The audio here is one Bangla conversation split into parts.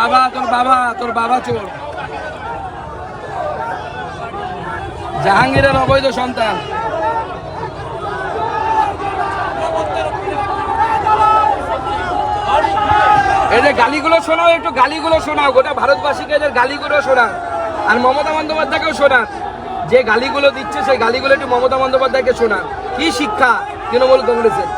বাবা, তোর বাবা তোর বাবা চোর। জাহাঙ্গীরের অবৈধ সন্তান। এই যে গালিগুলো শোনাও, একটু গালিগুলো শোনাও, গোটা ভারতবাসীকে এদের গালিগুলো শোনাও। আর মমতা বন্দ্যোপাধ্যায়কেও শোনান। যে গালিগুলো দিচ্ছে, সেই গালিগুলো একটু মমতা বন্দ্যোপাধ্যায়কে শোনান। কি শিক্ষা তৃণমূল কংগ্রেসের?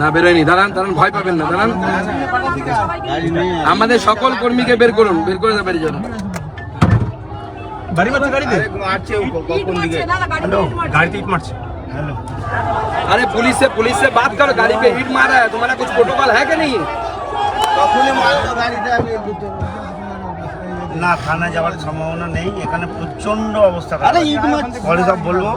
না বেরোয়নি দাঁড়ান দাঁড়ান ভয় পাবেন না দাঁড়ান আমাদের সকল কর্মীকে বের করুন বের করে দেবেন জন্য গাড়ি মারছে গাড়িতে হ্যালো গাড়িতে ইট মারছে अरे पुलिस से पुलिस से बात करो गाड़ी पे हिट मारा है तुम्हारा कुछ प्रोटोकॉल है कि नहीं না থানায় যাওয়ার সম্ভাবনা নেই এখানে প্রচন্ড অবস্থা আরে ইট মারছে পরে সব বলবো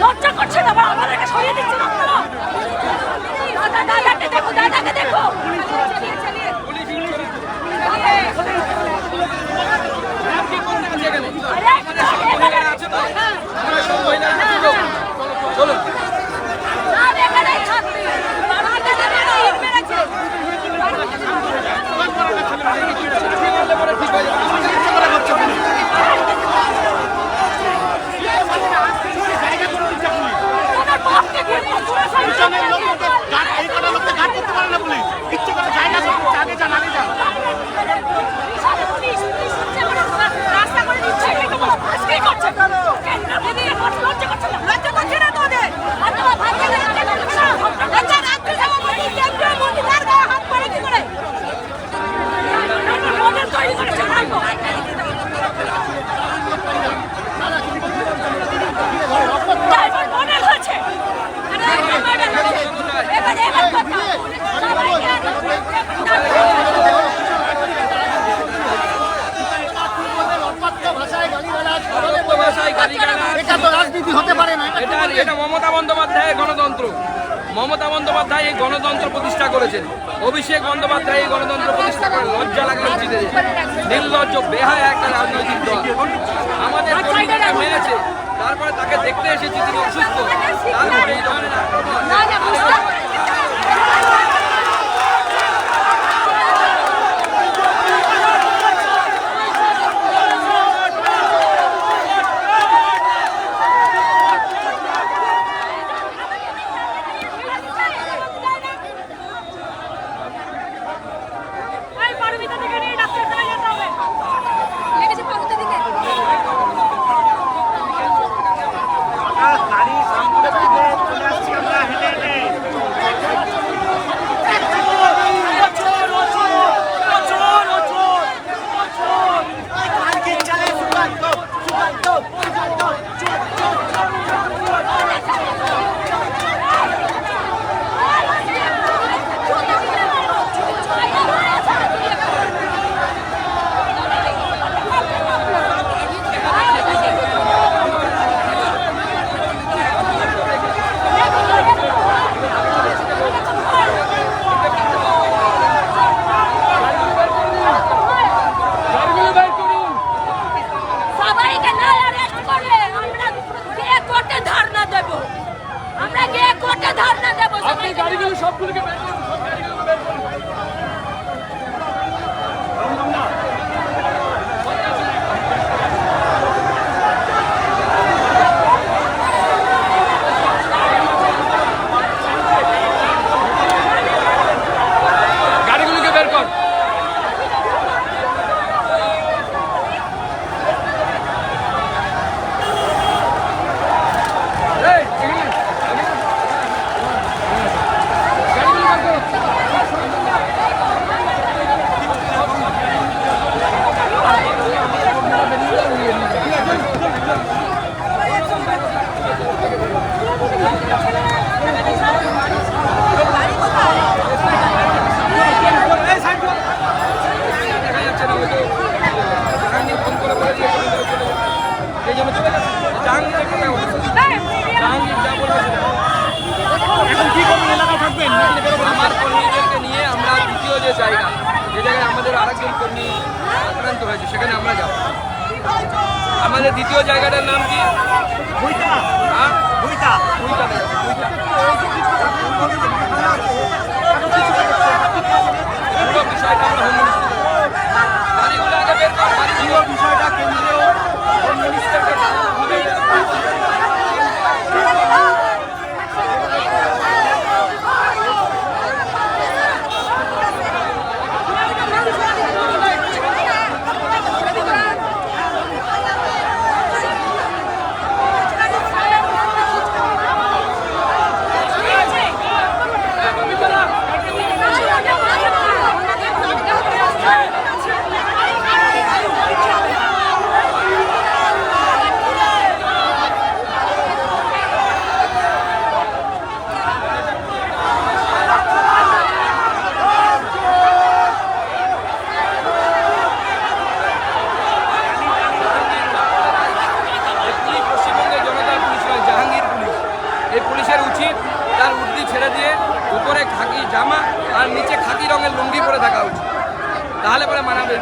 লজ্জা করছে না আবার আমাদেরকে সরিয়ে দিচ্ছেন আপনারা দাদাকে দেখো দাদাকে দেখো আপনি কোন আছে এখানে আমাদের সব মহিলারা আছে তো আমরা সব মহিলারা আছি তো চলুন আর এখানেই থাকবি বাবাকে দাদাকে ইট মেরেছে তোমার বাপকে গিয়ে বলছো পিছনের লোককে এই কটা লোককে গার্ড করতে পারে না পুলিশ ইচ্ছে করে জায়গা করতে আগে যান আগে যান রাস্তা করে দিচ্ছে আজকেই করছে কেন্দ্র মোদী লজ্জা করছে না লজ্জা করছে না তোদের আর তোমার ভাইকে লজ্জা করছে না আচ্ছা রাত্রি সভাপতি কেন্দ্র মোদী তার গায়ে হাত পড়ে কি করে মডেল তৈরি করেছে ভাইপো ড্রাইভার মডেল হয়েছে ড্রাইভার মডেল হয়েছে এবারে এবার কথা সবাইকে ভাষায় গালিগালাজ এটা তো রাজনীতি হতে পারে না এটা এটা মমতা বন্দ্যোপাধ্যায়ের গণতন্ত্র। মমতা বন্দ্যোপাধ্যায় এই গণতন্ত্র প্রতিষ্ঠা করেছেন। অভিষেক বন্দ্যোপাধ্যায় এই গণতন্ত্র প্রতিষ্ঠা করেন লজ্জা লাগল উচিত এদের। নির্লজ্জ বেহায় একটা রাজনৈতিক দল। আমাদের কর্মীকে মেরেছে। তারপরে তাকে দেখতে এসেছি তিনি অসুস্থ। তারপরে এই ধরনের আক্রমণ। জামা আর নিচে খাকি রঙের লুঙ্গি পরে থাকা উচিত। তাহলে পরে মানাবে।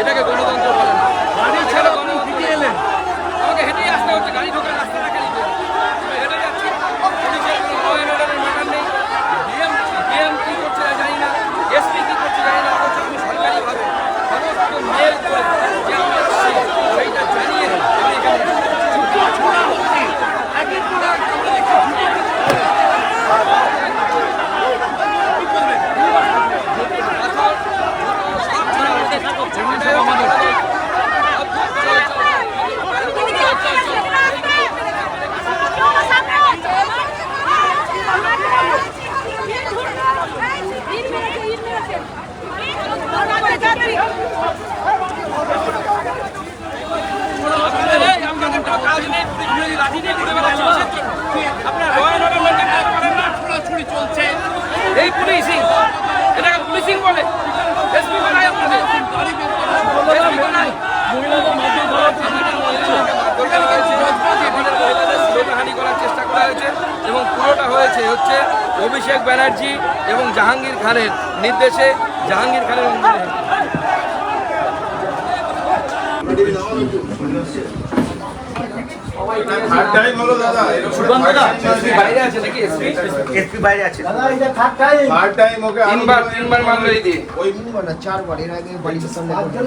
এটাকে গণতন্ত্র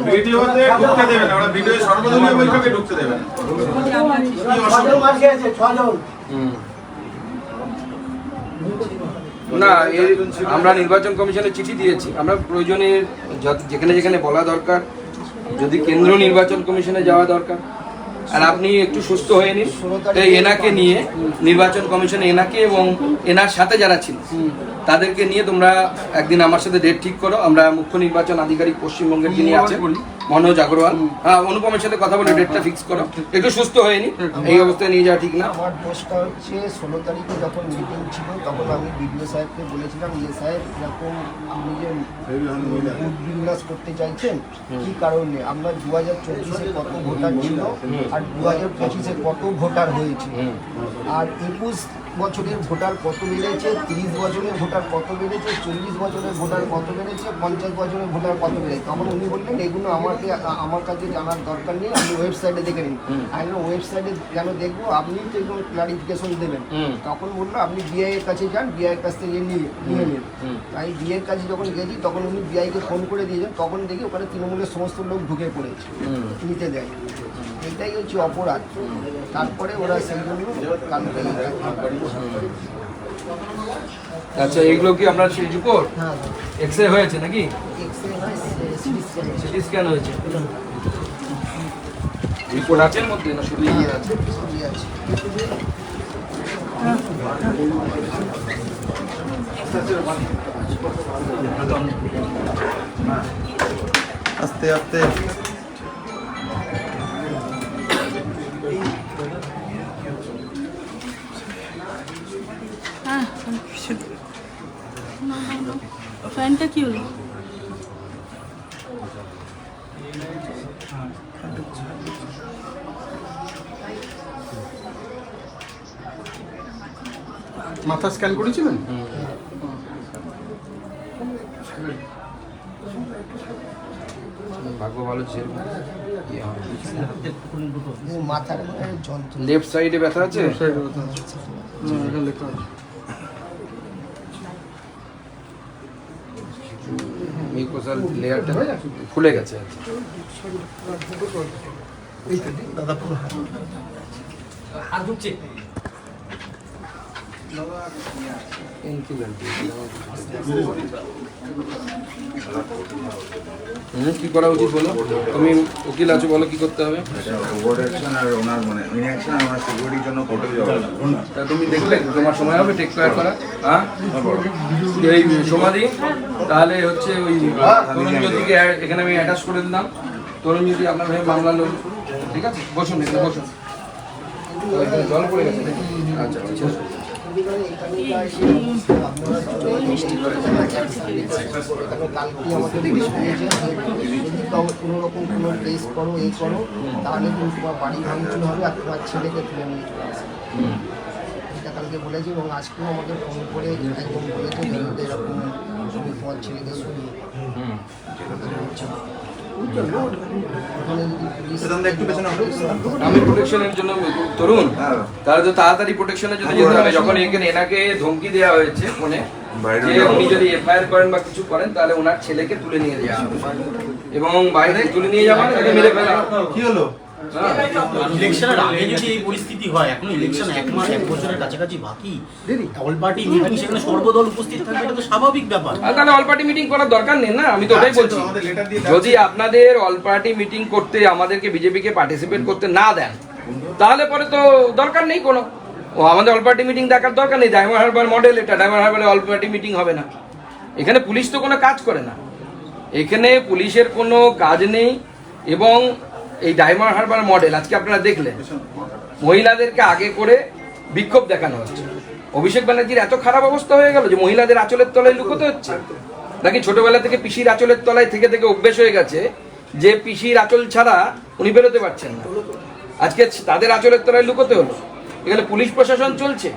ভিডিওতে ঢুকতে দেবে না ওরা ভিডিও সর্বদলীয় বৈঠকে ঢুকতে দেবে না। কি অসুবিধা? না এর আমরা নির্বাচন কমিশনে চিঠি দিয়েছি। আমরা প্রয়োজনে যেখানে যেখানে বলা দরকার, যদি কেন্দ্র নির্বাচন কমিশনে যাওয়া দরকার। আর আপনি একটু সুস্থ হয়ে নিন। তাই এনাকে নিয়ে নির্বাচন কমিশনে এনাকে এবং এনার সাথে যারা ছিল, তাদেরকে নিয়ে তোমরা একদিন আমার সাথে ডেট ঠিক করো। আমরা মুখ্য নির্বাচন আধিকারিক পশ্চিমবঙ্গের যিনি আছেন মনোজ আগরওয়াল। হ্যাঁ অনুপমের সাথে কথা বলে ডেটটা ফিক্স করো। একটু সুস্থ হয়নি এই অবস্থায় নিয়ে যাওয়া ঠিক না? আমার দোষটা হচ্ছে ষোলো তারিখে যখন মিটিং ছিল তখন আমি বিডিও সাহেবকে বলেছিলাম ইয়ে সাহেব এরকম আপনি যে করতে চাইছেন কি কারণে? আমরা দু হাজার চব্বিশে কত ভোটার ছিল? আর দু হাজার পঁচিশে কত ভোটার হয়েছে? আর একুশ বছরের ভোটার কত বেড়েছে? তিরিশ বছরের ভোটার কত বেড়েছে? চল্লিশ বছরের ভোটার কত বেড়েছে? পঞ্চাশ বছরের ভোটার কত বেড়েছে? তখন উনি বললেন এগুলো আমাকে আমার কাছে জানার দরকার নেই আপনি ওয়েবসাইটে দেখে নিন আমি ওয়েবসাইটে কেন দেখব? আপনি তো এগুলো ক্লারিফিকেশন দেবেন। তখন বলল আপনি বিআই এর কাছে যান বিআই এর কাছ থেকে নিয়ে নিয়ে নিন। তাই বিআই এর কাছে যখন গেছি তখন উনি বিআইকে ফোন করে দিয়েছেন তখন দেখি ওখানে তৃণমূলের সমস্ত লোক ঢুকে পড়েছে নিতে দেয় এটাই হচ্ছে অপরাধ। তারপরে ওরা সেই জন্য কালকে এই কাজটা করে। আচ্ছা এগুলো কি আপনার সেই রিপোর্ট? হ্যাঁ। এক্স রে হয়েছে নাকি? সিটি স্ক্যান হয়েছে। রিপোর্ট আছে মধ্যে না শুধু ইয়ে সবই আছে? আস্তে আস্তে। ফ্যানটা কি হলো মাথা স্ক্যান করেছিলেন? ভাগ্য ভালো ইয়ে লেফট সাইডে ব্যথা আছে? এখানে লেখা আছে। লেয়ারটা ফুলে গেছে আর কি। করা উচিত বলো? তুমি উকিল আছো বলো কি করতে হবে? ওভার আর ওনার মানে তুমি দেখলে তোমার সময় হবে টেক কেয়ার করা। হ্যাঁ? এই সমাধি তাহলে হচ্ছে ওই তরুণ জ্যোতিকে এখানে আমি অ্যাটাচ করে দিলাম। তরুণ জ্যোতি আপনার ভাই মামলা লোক। ঠিক আছে? বসুন এখানে বসুন। জল পড়ে গেছে আচ্ছা আচ্ছা কোনো রকম কোনো করো এই করো তাহলে তোমার বাড়ি ভাঙচুর হবে আর তোমার ছেলেকে তুলে নিয়ে চলে আসবে এটা কালকে বলেছে এবং আজকেও আমাকে ফোন করে একদম বলেছে এরকম আমি প্রোটেকশনের জন্য তরুণ তাহলে তো তাড়াতাড়ি প্রোটেকশনে যদি যেতে হবে। যখন এখানে এনাকে ধমকি দেওয়া হয়েছে ফোনে বাইরে যে উনি যদি এফআইআর করেন বা কিছু করেন তাহলে ওনার ছেলেকে তুলে নিয়ে যাওয়া হবে। এবং বাইরে তুলে নিয়ে যাওয়া মানে মেরে ফেলা। কি হলো। ইলেকশনের আগে যদি এই পরিস্থিতি হয় এখন ইলেকশন এক মাস এক বছরের কাছাকাছি বাকি। অল পার্টি মিটিং সেখানে সর্বদল উপস্থিত থাকবে এটা তো স্বাভাবিক ব্যাপার। তাহলে অল পার্টি মিটিং করার দরকার নেই না? আমি তো ওটাই বলছি। আমাদের লেটার দিয়ে যদি আপনাদের অল পার্টি মিটিং করতে আমাদেরকে বিজেপিকে পার্টিসিপেট করতে না দেন তাহলে পরে তো দরকার নেই কোনো। ও আমাদের অল পার্টি মিটিং দেখার দরকার নেই। ডায়মন্ড হারবার মডেল এটা ডায়মন্ড হারবারে অল পার্টি মিটিং হবে না। এখানে পুলিশ তো কোনো কাজ করে না। এখানে পুলিশের কোনো কাজ নেই এবং এই ডায়মন্ড হারবার মডেল আজকে আপনারা দেখলেন। মহিলাদেরকে আগে করে বিক্ষোভ দেখানো হচ্ছে। অভিষেক ব্যানার্জির এত খারাপ অবস্থা হয়ে গেল যে মহিলাদের আঁচলের তলায় লুকোতে হচ্ছে। নাকি ছোটবেলা থেকে পিসির আঁচলের তলায় থেকে থেকে অভ্যেস হয়ে গেছে যে পিসির আঁচল ছাড়া উনি বেরোতে পারছেন না। আজকে তাদের আঁচলের তলায় লুকোতে হলো। এখানে পুলিশ প্রশাসন চলছে।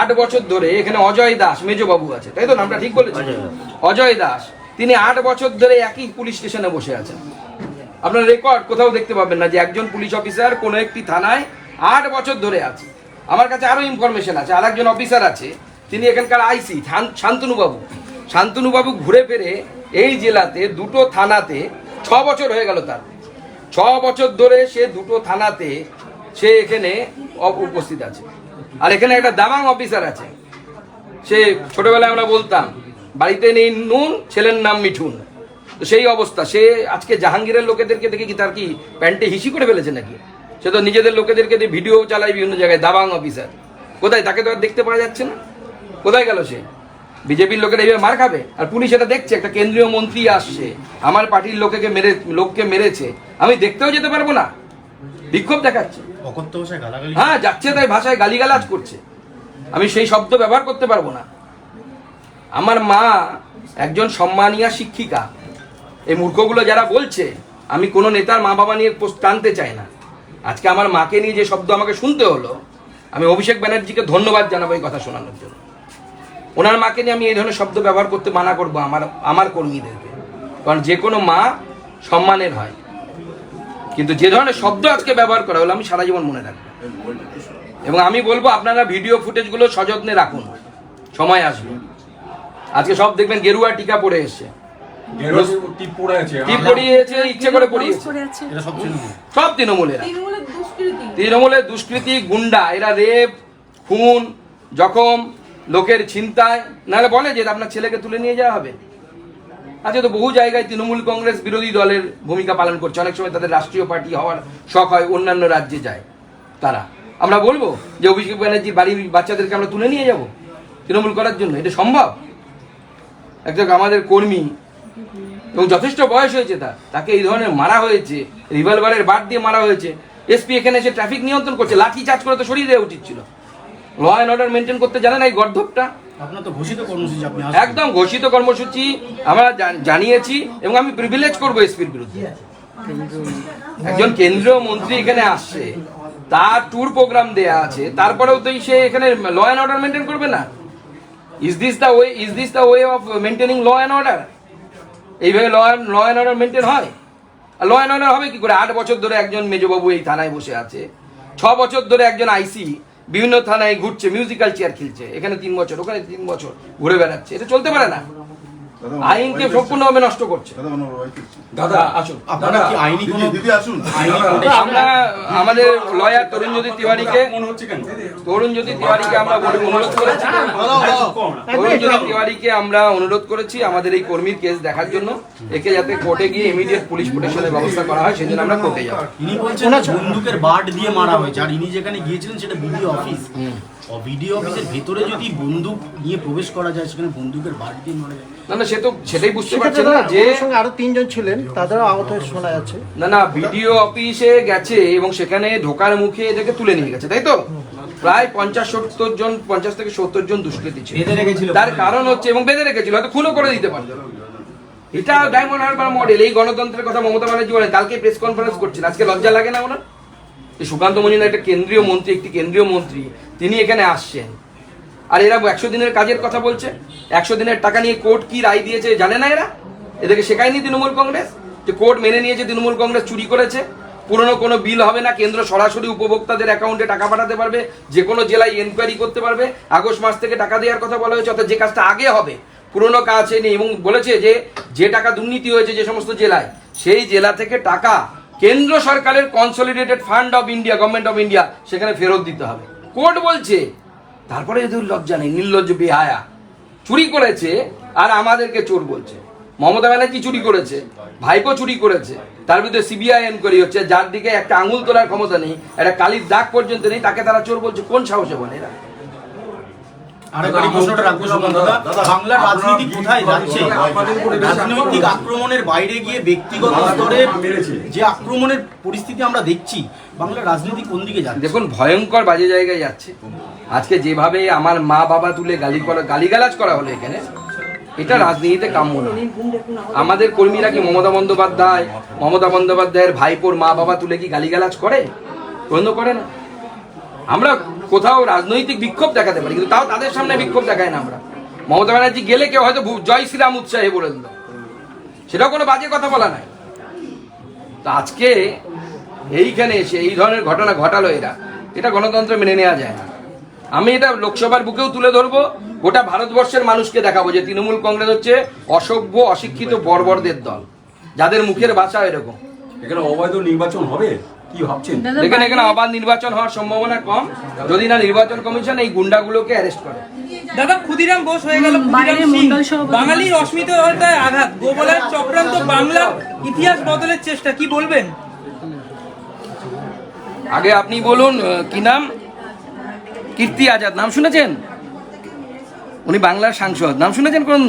আট বছর ধরে এখানে অজয় দাস মেজবাবু আছে। তাই তো নামটা ঠিক বলেছি। অজয় দাস। তিনি আট বছর ধরে একই পুলিশ স্টেশনে বসে আছেন। আপনার রেকর্ড কোথাও দেখতে পাবেন না যে একজন পুলিশ অফিসার কোনো একটি থানায় আট বছর ধরে আছে। আমার কাছে আরও ইনফরমেশন আছে আর একজন অফিসার আছে, তিনি এখানকার আইসি শান্তনুবাবু। শান্তনুবাবু ঘুরে ফিরে এই জেলাতে দুটো থানাতে ছ বছর হয়ে গেল তার। ছ বছর ধরে সে দুটো থানাতে সে এখানে উপস্থিত আছে। আর এখানে একটা দামাং অফিসার আছে। সে ছোটবেলায় আমরা বলতাম, বাড়িতে নেই নুন, ছেলের নাম মিঠুন। তো সেই অবস্থা। সে আজকে জাহাঙ্গীরের লোকেদেরকে দেখে কি তার কি প্যান্টে হিসি করে ফেলেছে নাকি? সে তো নিজেদের লোকেদেরকে দিয়ে ভিডিও চালায় বিভিন্ন জায়গায় দাবাং অফিসার। কোথায়? তাকে তো আর দেখতে পাওয়া যাচ্ছে না। কোথায় গেল সে? বিজেপির লোকেরা এইভাবে মার খাবে? আর পুলিশ এটা দেখছে একটা কেন্দ্রীয় মন্ত্রী আসছে। আমার পার্টির লোকেকে মেরে লোককে মেরেছে। আমি দেখতেও যেতে পারব না। বিক্ষোভ দেখাচ্ছে। হ্যাঁ যাচ্ছে তাই ভাষায় গালিগালাজ করছে। আমি সেই শব্দ ব্যবহার করতে পারব না। আমার মা একজন সম্মানীয় শিক্ষিকা। এই মূর্খগুলো যারা বলছে, আমি কোনো নেতার মা বাবা নিয়ে টানতে চাই না। আজকে আমার মাকে নিয়ে যে শব্দ আমাকে শুনতে হলো, আমি অভিষেক ব্যানার্জিকে ধন্যবাদ জানাব এই কথা শোনানোর জন্য। ওনার মাকে নিয়ে আমি এই ধরনের শব্দ ব্যবহার করতে মানা করব আমার আমার কর্মীদেরকে। কারণ যে কোনো মা সম্মানের হয়। কিন্তু যে ধরনের শব্দ আজকে ব্যবহার করা হলো, আমি সারা জীবন মনে রাখব। এবং আমি বলব, আপনারা ভিডিও ফুটেজগুলো সযত্নে রাখুন। সময় আসবে। আজকে সব দেখবেন গেরুয়া টিকা পরে এসছে। সব তৃণমূল তৃণমূলের। তৃণমূলের দুষ্কৃতি। গুন্ডা এরা রেপ খুন জখম লোকের ছিনতায় নাহলে বলে যে আপনার ছেলেকে তুলে নিয়ে যাওয়া হবে। আজকে তো বহু জায়গায় তৃণমূল কংগ্রেস বিরোধী দলের ভূমিকা পালন করছে। অনেক সময় তাদের রাষ্ট্রীয় পার্টি হওয়ার শখ হয় অন্যান্য রাজ্যে যায় তারা। আমরা বলব যে অভিষেক ব্যানার্জির বাড়ির বাচ্চাদেরকে আমরা তুলে নিয়ে যাব তৃণমূল করার জন্য। এটা সম্ভব? একজন আমাদের কর্মী এবং যথেষ্ট বয়স হয়েছে তার। তাকে এই ধরনের মারা হয়েছে রিভলভারের বাট দিয়ে মারা হয়েছে। এসপি এখানে এসে ট্রাফিক নিয়ন্ত্রণ করছে লাঠি চার্জ করে তো সরিয়ে দেওয়া উচিত ছিল ল অ্যান্ড অর্ডার মেনটেন করতে জানেন এই গর্ধপটা একদম ঘোষিত কর্মসূচি আমরা জানিয়েছি এবং আমি প্রিভিলেজ করব এসপির বিরুদ্ধে। একজন কেন্দ্রীয় মন্ত্রী এখানে আসছে তার ট্যুর প্রোগ্রাম দেয়া আছে তারপরেও তো সে এখানে ল অ্যান্ড অর্ডার মেনটেন করবে না। Is this the way is this the way of maintaining law and order এইভাবে ল মেনটেন হয়? আর ল অর্ডার হবে কি করে? আট বছর ধরে একজন মেজবাবু এই থানায় বসে আছে। ছ বছর ধরে একজন আইসি বিভিন্ন থানায় ঘুরছে মিউজিক্যাল চেয়ার খেলছে। এখানে তিন বছর, ওখানে তিন বছর ঘুরে বেড়াচ্ছে। এটা চলতে পারে না। আইনকে সম্পূর্ণভাবে নষ্ট করছে। দাদা আসুন। আপনারা কি আইনি কোনো দিদি আসুন। আমরা আমাদের লয়ার তরুণজ্যোতি তিওয়ারিকে তরুণজ্যোতি তিওয়ারিকে আমরা বলে অনুরোধ করেছি। তরুণজ্যোতি তিওয়ারিকে আমরা অনুরোধ করেছি আমাদের এই কর্মীর কেস দেখার জন্য। একে যাতে কোর্টে গিয়ে ইমিডিয়েট পুলিশ প্রোটেকশনের ব্যবস্থা করা হয় সেই জন্য আমরা কোর্টে যাব ইনি বলছেন বন্দুকের বাট দিয়ে মারা হয়েছে আর ইনি যেখানে গিয়েছিলেন সেটা বিডিও অফিস বিডিও অফিসের ভেতরে যদি বন্দুক নিয়ে প্রবেশ করা যায় সেখানে বন্দুকের মারা যায় না না সে তো সেটাই বুঝতে পারছেন না যে সঙ্গে আরও তিনজন ছিলেন তাদেরও আহত শোনা যাচ্ছে। না না বিডিও অফিসে গেছে এবং সেখানে ঢোকার মুখে এদেরকে তুলে নিয়ে গেছে তাই তো? প্রায় পঞ্চাশ সত্তর জন পঞ্চাশ থেকে সত্তর জন দুষ্কৃতী ছিল। তার কারণ হচ্ছে এবং বেঁধে রেখেছিল হয়তো খুনও করে দিতে পারতো। এটা ডায়মন্ড হারবার মডেল এই গণতন্ত্রের কথা মমতা ব্যানার্জি বলেন কালকে প্রেস কনফারেন্স করছেন। আজকে লজ্জা লাগে না ওনার? এই সুকান্ত মজুমদার একটা কেন্দ্রীয় মন্ত্রী একটি কেন্দ্রীয় মন্ত্রী তিনি এখানে আসছেন। আর এরা একশো দিনের কাজের কথা বলছে। একশো দিনের টাকা নিয়ে কোর্ট কি রায় দিয়েছে জানে না এরা? এদেরকে শেখায়নি তৃণমূল কংগ্রেস? যে কোর্ট মেনে নিয়েছে তৃণমূল কংগ্রেস চুরি করেছে? পুরনো কোনো বিল হবে না, কেন্দ্র সরাসরি উপভোক্তাদের অ্যাকাউন্টে টাকা পাঠাতে পারবে, যে কোনো জেলায় এনকোয়ারি করতে পারবে। আগস্ট মাস থেকে টাকা দেওয়ার কথা বলা হয়েছে, অর্থাৎ যে কাজটা আগে হবে, পুরনো কাজ নেই। এবং বলেছে যে যে টাকা দুর্নীতি হয়েছে যে সমস্ত জেলায়, সেই জেলা থেকে টাকা কেন্দ্র সরকারের consolidated fund of India government of India সেখানে ফেরত দিতে হবে। কোর্ট বলছে তারপরে এদের লজ্জা নেই নির্লজ্জ বেহায়া। চুরি করেছে আর আমাদেরকে চোর বলছে। মমতা ব্যানার্জি চুরি করেছে ভাইপো চুরি করেছে তার বিরুদ্ধে সিবিআই এনকোয়ারি হচ্ছে যার দিকে একটা আঙুল তোলার ক্ষমতা নেই একটা কালির দাগ পর্যন্ত নেই তাকে তারা চোর বলছে কোন সাহসে বলে এরা? বাংলার রাজনীতি কোথায় যাচ্ছে? রাজনৈতিক আক্রমণের বাইরে গিয়ে ব্যক্তিগত স্তরে যে আক্রমণের পরিস্থিতি আমরা দেখছি বাংলার রাজনীতি কোন দিকে যাচ্ছে? দেখুন, ভয়ঙ্কর বাজে জায়গায় যাচ্ছে। আজকে যেভাবে আমার মা বাবা তুলে গালি করা গালিগালাজ করা হলো এখানে, এটা রাজনীতিতে কাম্য নয়। আমাদের কর্মীরা কি মমতা বন্দ্যোপাধ্যায় মমতা বন্দ্যোপাধ্যায়ের ভাইপোর মা বাবা তুলে কি গালিগালাজ করে? বন্ধ করে না। আমরা কোথাও রাজনৈতিক বিক্ষোভ দেখাতে পারি, কিন্তু তাও তাদের সামনে বিক্ষোভ দেখায় না আমরা। মমতা ব্যানার্জি গেলে কেউ হয়তো জয় শ্রীরাম উৎসাহে বলে দিল। সেটাও কোনো বাজে কথা বলা নাই। তো আজকে এইখানে এসে এই ধরনের ঘটনা ঘটালো এরা। এটা গণতন্ত্র মেনে নেওয়া যায় না। আমি এটা লোকসভার বুকেও তুলে ধরবো গোটা ভারতবর্ষের মানুষকে দেখাবো যে তৃণমূল কংগ্রেস হচ্ছে অসভ্য অশিক্ষিত বর্বরদের দল। যাদের মুখের ভাষা এরকম। এখানে অবৈধ নির্বাচন হবে? কি ভাবছেন? দেখেন এখানে অবাধ নির্বাচন হওয়ার সম্ভাবনা কম। যদি না নির্বাচন কমিশন এই গুন্ডাগুলোকে অ্যারেস্ট করে। দাদা ক্ষুদিরাম বোস হয়ে গেল। বাঙালির অস্মিতায় আঘাত। গোবলার চক্রান্ত বাংলার ইতিহাস বদলের চেষ্টা কি বলবেন? আগে আপনি বলুন কি নাম? কীর্তি আজাদ, নাম শুনেছেন? উনি বাংলার সাংসদ। নাম শুনেছেন কোন?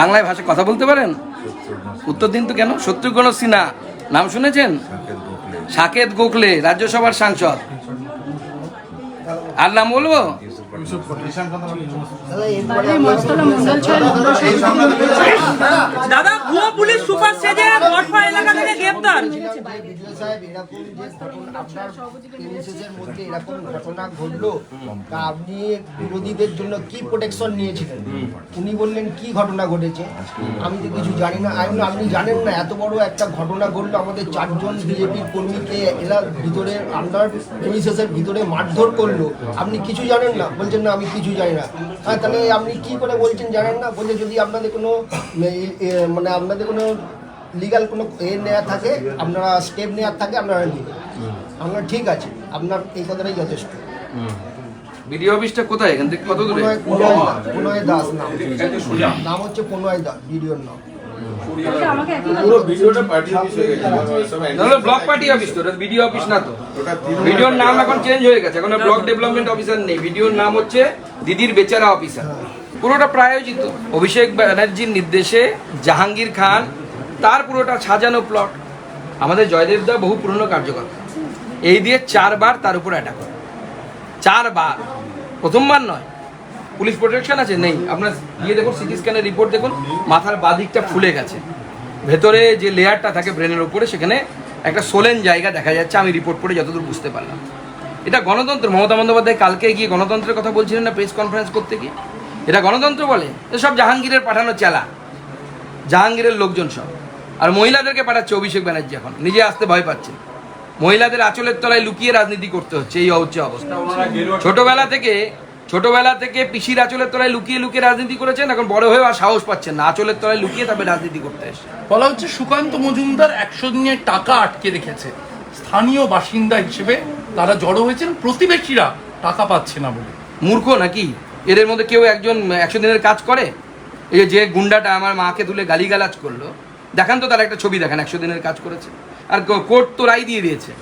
বাংলায় ভাষা কথা বলতে পারেন? উত্তর দিন তো কেন? শত্রুঘ্ন সিনহা, নাম শুনেছেন? সাকেত গোখলে, রাজ্যসভার সাংসদ। আর নাম বলব? দাদা ভুয়ো পুলিশ সুপার সেজে এলাকা থেকে গ্রেপ্তার এরকম ঘটনা ঘটলো তা আপনি বিরোধীদের জন্য কি প্রোটেকশন নিয়েছিলেন উনি বললেন কি ঘটনা ঘটেছে আমি তো কিছু জানি না আপনি জানেন না এত বড় একটা ঘটনা ঘটলো আমাদের চারজন বিজেপির কর্মীকে এরা ভিতরে আপনার এনএসএসের ভিতরে মারধর করল আপনি কিছু জানেন না? বলছেন না আমি কিছু জানি না। হ্যাঁ তাহলে আপনি কি করে বলছেন জানেন না? বলছে যদি আপনাদের কোনো মানে আপনাদের কোনো লিগাল কোনো এ নেওয়া থাকে আপনারা স্টেপ নেওয়ার থাকে আপনারা নিন। আমরা ঠিক আছে আপনার এই কথাটাই যথেষ্ট। বিডিও অফিসটা কোথায়? এখান থেকে কত দূরে? দাস, নাম। নাম হচ্ছে প্রণয় দাস ভিডিওর নাম। পুরো ভিডিওটা পার্টি অফিস হয়ে গেছে। সব ব্লক পার্টি অফিস তো বিডিও অফিস না তো। ভিডিওর নাম এখন চেঞ্জ হয়ে গেছে। এখন ব্লক ডেভেলপমেন্ট অফিসার নেই। ভিডিওর নাম হচ্ছে দিদির বেচারা অফিসার পুরোটা প্রায়োজিত। অভিষেক ব্যানার্জির নির্দেশে জাহাঙ্গীর খান তার পুরোটা সাজানো প্লট আমাদের জয়দেব দা বহু পুরনো কার্যকর্তা। এই দিয়ে চারবার তার উপর অ্যাটাক করে। চারবার। প্রথমবার নয়। পুলিশ প্রোটেকশন আছে? নেই। আপনার গিয়ে দেখুন, সিটি স্ক্যানের রিপোর্ট দেখুন, মাথার বাদিকটা ফুলে গেছে। ভেতরে যে লেয়ারটা থাকে ব্রেনের উপরে, সেখানে একটা সোলেন জায়গা দেখা যাচ্ছে। আমি রিপোর্ট পড়ে যতদূর বুঝতে পারলাম। এটা গণতন্ত্র। মমতা বন্দ্যোপাধ্যায় কালকে গিয়ে গণতন্ত্রের কথা বলছিলেন না প্রেস কনফারেন্স করতে গিয়ে? এটা গণতন্ত্র বলে? সব জাহাঙ্গীরের পাঠানো চেলা। জাহাঙ্গীরের লোকজন সব। আর মহিলাদেরকে পাঠাচ্ছে অভিষেক ব্যানার্জি এখন। নিজে আসতে ভয় পাচ্ছে। মহিলাদের আঁচলের তলায় লুকিয়ে রাজনীতি করতে হচ্ছে। এই হচ্ছে অবস্থা। ছোটবেলা থেকে ছোটবেলা থেকে পিসির আঁচলের তলায় লুকিয়ে লুকিয়ে রাজনীতি করেছেন এখন বড় হয়ে আর সাহস পাচ্ছেন না। আঁচলের তলায় লুকিয়ে তবে রাজনীতি করতে এসে বলা হচ্ছে সুকান্ত মজুমদার একশো দিনের টাকা আটকে রেখেছে। স্থানীয় বাসিন্দা হিসেবে তারা জড়ো হয়েছেন প্রতিবেশীরা টাকা পাচ্ছে না বলে। মূর্খ নাকি? এদের মধ্যে কেউ একজন একশো দিনের কাজ করে? এই যে- গুন্ডাটা আমার মাকে তুলে গালিগালাজ করল দেখান তো তার একটা ছবি দেখান একশো দিনের কাজ করেছে। আর কোর্ট তো রায় দিয়ে দিয়েছে।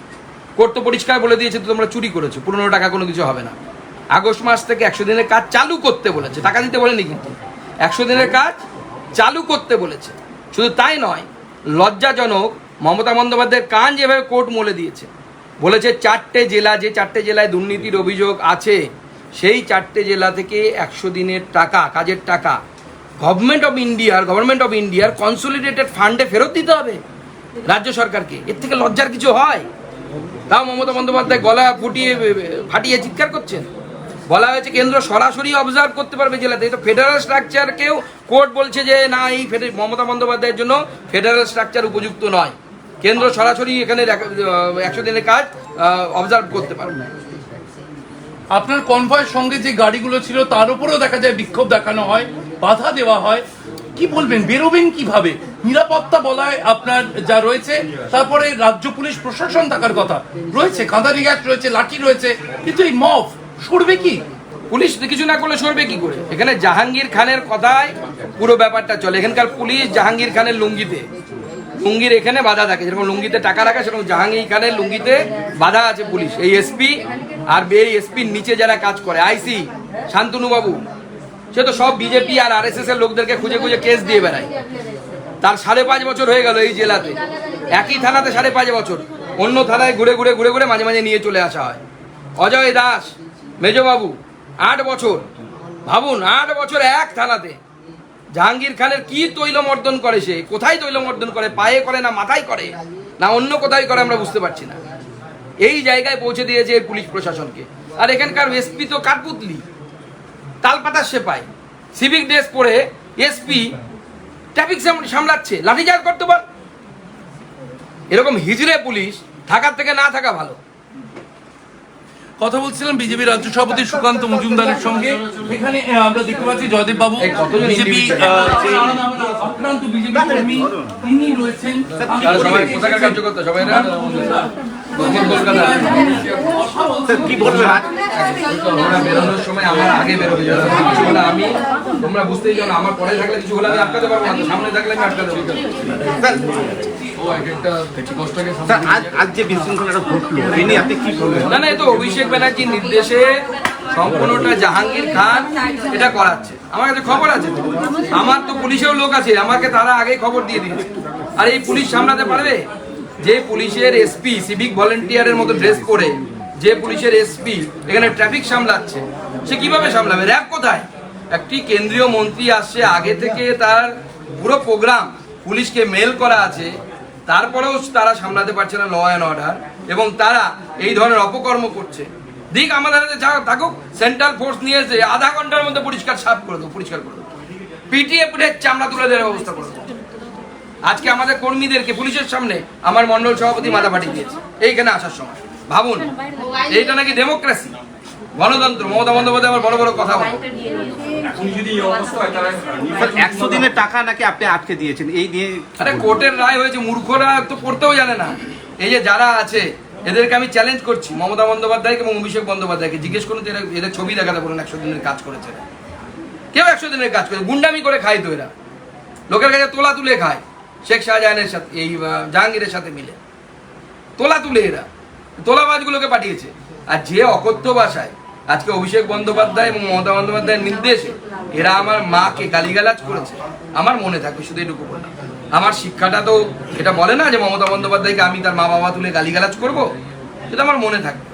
কোর্ট তো পরিষ্কার বলে দিয়েছে তোমরা চুরি করেছ পুরনো টাকা কোনো কিছু হবে না। আগস্ট মাস থেকে একশো দিনের কাজ চালু করতে বলেছে। টাকা দিতে বলেনি কিন্তু। একশো দিনের কাজ চালু করতে বলেছে। শুধু তাই নয়, লজ্জাজনক মমতা বন্দ্যোপাধ্যায়ের কান যেভাবে কোর্ট মলে দিয়েছে। বলেছে চারটে জেলা, যে চারটে জেলায় দুর্নীতির অভিযোগ আছে, সেই চারটে জেলা থেকে একশো দিনের টাকা, কাজের টাকা গভর্নমেন্ট অফ ইন্ডিয়ার গভর্নমেন্ট অফ ইন্ডিয়ার কনসোলিডেটেড ফান্ডে ফেরত দিতে হবে রাজ্য সরকারকে। এর থেকে লজ্জার কিছু হয়? তাও মমতা বন্দ্যোপাধ্যায় গলা ফুটিয়ে ফাটিয়ে চিৎকার করছেন? বলা হয়েছে কেন্দ্র সরাসরি অবজার্ভ করতে পারবে জেলাতে। তো ফেডারেল স্ট্রাকচারকেও কোর্ট বলছে যে, না, এই মমতা বন্দ্যোপাধ্যায়ের জন্য ফেডারেল স্ট্রাকচার উপযুক্ত নয়। কেন্দ্র সরাসরি এখানে একশো দিনের কাজ অবজার্ভ করতে পারবে। আপনার কনভয়ের সঙ্গে যে গাড়িগুলো ছিল, তার উপরেও দেখা যায় বিক্ষোভ দেখানো হয়, বাধা দেওয়া হয়। কি বলবেন, বেরোবেন কীভাবে? নিরাপত্তা বলায় আপনার যা রয়েছে, তারপরে রাজ্য পুলিশ প্রশাসন থাকার কথা। রয়েছে, কাঁদারি গ্যাস রয়েছে, লাঠি রয়েছে, কিন্তু এই মফ সরবে কি? পুলিশ কিছু না করলে সরবে কি করে? এখানে জাহাঙ্গীর খানের কথায় পুরো ব্যাপারটা চলে। এখানকার পুলিশ জাহাঙ্গীর খানের লুঙ্গিতে। লুঙ্গির এখানে বাধা থাকে। যেরকম লুঙ্গিতে টাকা রাখা, সেরকম জাহাঙ্গীর খানের লুঙ্গিতে বাধা আছে পুলিশ। এই এসপি আর এই এসপির নিচে যারা কাজ করে আইসি শান্তনুবাবু, সে তো সব বিজেপি আর আরএসএস এর লোকদেরকে খুঁজে খুঁজে কেস দিয়ে বেড়ায়। তার সাড়ে পাঁচ বছর হয়ে গেল এই জেলাতে। একই থানাতে সাড়ে পাঁচ বছর। অন্য থানায় ঘুরে ঘুরে ঘুরে ঘুরে মাঝে মাঝে নিয়ে চলে আসা হয়। অজয় দাস মেজবাবু, আট বছর। ভাবুন, আট বছর এক থানাতে জাহাঙ্গীর খানের কি তৈলমর্দন করে সে? কোথায় তৈলমর্দন করে? পায়ে করে না মাথায় করে? না অন্য কোথায় করে আমরা বুঝতে পারছি না। এই জায়গায় পৌঁছে দিয়েছে পুলিশ প্রশাসনকে। আর এখানকার এসপি তো কাঠপুতলি। তালপাতার সেপাই। সিভিক ড্রেস পরে এসপি ট্রাফিক সামলাচ্ছে। লাঠিচার্জ করতে পার এরকম হিজড়ে পুলিশ থাকার থেকে না থাকা ভালো। কথা বলছিলাম বিজেপি রাজ্য সভাপতি সুকান্ত মজুমদারের সঙ্গে। এখানে আমরা দেখতে পাচ্ছি জয়দেব বাবু বিজেপি আক্রান্ত বিজেপি কর্মী তিনি রয়েছেন। কি আজ বেরোনোর সময় আমার আগে বেরোবে আমি তোমরা বুঝতেই জানো আমার পরে থাকলে কিছু হলে আমি আটকাতে পারব না সামনে থাকলে আমি আটকাতে পারব। ও এক একটা কষ্টকে স্যার আজ আজ যে বিশৃঙ্খলাটা ঘটলো এই নিয়ে আপনি কি বলবেন? না না এ তো অভিষেক ব্যানার্জির নির্দেশে সম্পূর্ণটা জাহাঙ্গীর খান এটা করাচ্ছে। আমার কাছে খবর আছে তো। আমার তো পুলিশেও লোক আছে আমাকে তারা আগে খবর দিয়ে দিয়েছে। আর এই পুলিশ সামলাতে পারবে? যে পুলিশের এসপি সিভিক ভলেন্টিয়ারের মতো ড্রেস পরে যে পুলিশের এসপি এখানে ট্রাফিক সামলাচ্ছে সে কীভাবে সামলাবে? র্যাব কোথায়? একটি কেন্দ্রীয় মন্ত্রী আসছে আগে থেকে তার পুরো প্রোগ্রাম পুলিশকে মেল করা আছে তারপরেও তারা সামলাতে পারছে না ল অ্যান্ড অর্ডার এবং তারা এই ধরনের অপকর্ম করছে। দিক আমাদের হাতে যা থাকুক সেন্ট্রাল ফোর্স নিয়ে এসে আধা ঘণ্টার মধ্যে পরিষ্কার সাফ করে দেবো পরিষ্কার করে দেবো পিটিএ পিঠে চামড়া তুলে দেওয়ার ব্যবস্থা করে দেবো। আজকে আমাদের কর্মীদেরকে পুলিশের সামনে আমার মন্ডল সভাপতি মাথা পাঠিয়ে দিয়েছে। এইখানে আসার সময়। ভাবুন, এইটা নাকি ডেমোক্রেসি গণতন্ত্র মমতা বন্দ্যোপাধ্যায় আমার বড় বড় কথা বলে। একশো দিনের টাকা নাকি আপনি আটকে দিয়েছেন? এই নিয়ে আরে কোর্টের রায় হয়েছে মূর্খরা তো পড়তেও জানে না। এই যে যারা আছে এদেরকে আমি চ্যালেঞ্জ করছি মমতা বন্দ্যোপাধ্যায়কে এবং অভিষেক বন্দ্যোপাধ্যায়কে। জিজ্ঞেস করুন এরা এদের ছবি দেখাতে বলুন একশো দিনের কাজ করেছে কেউ একশো দিনের কাজ করে গুন্ডামি করে খায় তো এরা। লোকের কাছে তোলা তুলে খায়। শেখ শাহজাহানের সাথে এই জাহাঙ্গীরের সাথে মিলে। তোলা তুলে এরা। তোলাবাজগুলোকে পাঠিয়েছে। আর যে অকথ্য ভাষায় আজকে অভিষেক বন্দ্যোপাধ্যায় এবং মমতা বন্দ্যোপাধ্যায়ের নির্দেশে, এরা আমার মাকে গালিগালাজ করেছে। আমার মনে থাকবে শুধু এটুকু বললাম আমার শিক্ষাটা তো এটা বলে না যে মমতা বন্দ্যোপাধ্যায়কে আমি তার মা বাবা তুলে গালিগালাজ করব? সেটা আমার মনে থাকবে।